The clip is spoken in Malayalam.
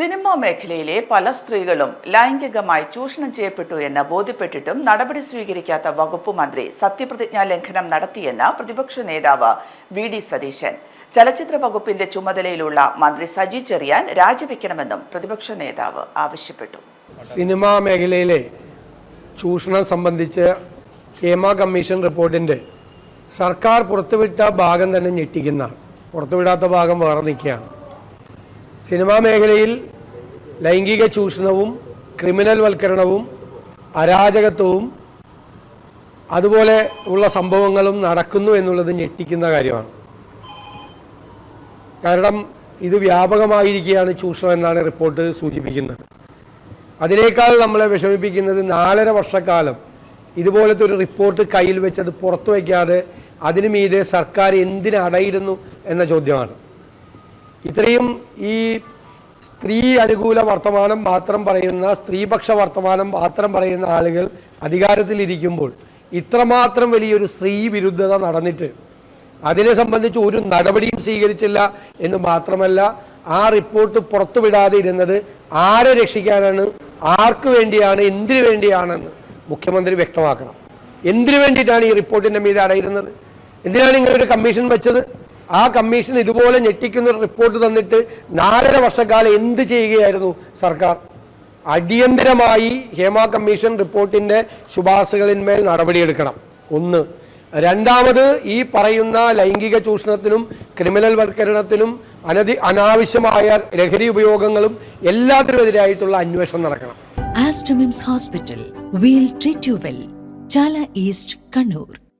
സിനിമാ മേഖലയിലെ പല സ്ത്രീകളും ലൈംഗികമായി ചൂഷണം ചെയ്യപ്പെട്ടു എന്ന് ബോധ്യപ്പെട്ടിട്ടും നടപടി സ്വീകരിക്കാത്ത വകുപ്പ് മന്ത്രി സത്യപ്രതിജ്ഞാ ലംഘനം നടത്തിയെന്ന് പ്രതിപക്ഷ നേതാവ് വി ഡി സതീശൻ. ചലച്ചിത്ര വകുപ്പിന്റെ ചുമതലയിലുള്ള മന്ത്രി സജി ചെറിയാൻ രാജിവെക്കണമെന്നും പ്രതിപക്ഷ നേതാവ് ആവശ്യപ്പെട്ടു. സിനിമാ മേഖലയിലെ ചൂഷണം സംബന്ധിച്ച് ഹേമ കമ്മീഷൻ റിപ്പോർട്ടിന്റെ സർക്കാർ പുറത്തുവിട്ട ഭാഗം തന്നെ ഞെട്ടിക്കുന്ന പുറത്തുവിടാത്ത ഭാഗം വേറെ നിൽക്കുകയാണ്. സിനിമാ മേഖലയിൽ ലൈംഗിക ചൂഷണവും ക്രിമിനൽ വൽക്കരണവും അരാജകത്വവും അതുപോലെ ഉള്ള സംഭവങ്ങളും നടക്കുന്നു എന്നുള്ളത് ഞെട്ടിക്കുന്ന കാര്യമാണ്. കാരണം ഇത് വ്യാപകമായിരിക്കുകയാണ് ചൂഷണം എന്നാണ് റിപ്പോർട്ട് സൂചിപ്പിക്കുന്നത്. അതിനേക്കാൾ നമ്മളെ വിഷമിപ്പിക്കുന്നത് നാലര വർഷക്കാലം ഇതുപോലത്തെ ഒരു റിപ്പോർട്ട് കയ്യിൽ വെച്ചത് പുറത്തു വയ്ക്കാതെ അതിനു മീതെ സർക്കാർ എന്തിനടയിരുന്നു എന്ന ചോദ്യമാണ്. ഇത്രയും ഈ സ്ത്രീ അനുകൂല വർത്തമാനം മാത്രം പറയുന്ന സ്ത്രീപക്ഷ വർത്തമാനം മാത്രം പറയുന്ന ആളുകൾ അധികാരത്തിലിരിക്കുമ്പോൾ ഇത്രമാത്രം വലിയൊരു സ്ത്രീ വിരുദ്ധത നടന്നിട്ട് അതിനെ സംബന്ധിച്ച് ഒരു നടപടിയും സ്വീകരിച്ചില്ല എന്ന് മാത്രമല്ല ആ റിപ്പോർട്ട് പുറത്തുവിടാതെ ഇരുന്നത് ആരെ രക്ഷിക്കാനാണ് ആർക്ക് വേണ്ടിയാണ് എന്തിനു വേണ്ടിയാണെന്ന് മുഖ്യമന്ത്രി വ്യക്തമാക്കണം. എന്തിനു വേണ്ടിയിട്ടാണ് ഈ റിപ്പോർട്ടിന്റെ മീതെ അടയിരുന്നത്? എന്തിനാണ് ഇങ്ങനെ ഒരു കമ്മീഷൻ വെച്ചത്? ആ കമ്മീഷൻ ഇതുപോലെ ഞെട്ടിക്കുന്ന റിപ്പോർട്ട് തന്നിട്ട് നാലര വർഷക്കാലം എന്ത് ചെയ്യുകയായിരുന്നു സർക്കാർ അടിയന്തരമായി ഹേമ കമ്മീഷൻ റിപ്പോർട്ടിന്റെ ശുപാർശകളിന്മേൽ നടപടിയെടുക്കണം ഒന്ന് രണ്ടാമത് ഈ പറയുന്ന ലൈംഗിക ചൂഷണത്തിനും ക്രിമിനൽ വൽക്കരണത്തിനും അനധി അനാവശ്യമായ ലഹരി ഉപയോഗങ്ങളും എല്ലാത്തിനുമെതിരായിട്ടുള്ള അന്വേഷണം നടക്കണം hospital. We'll treat you well. Chala east Kannur.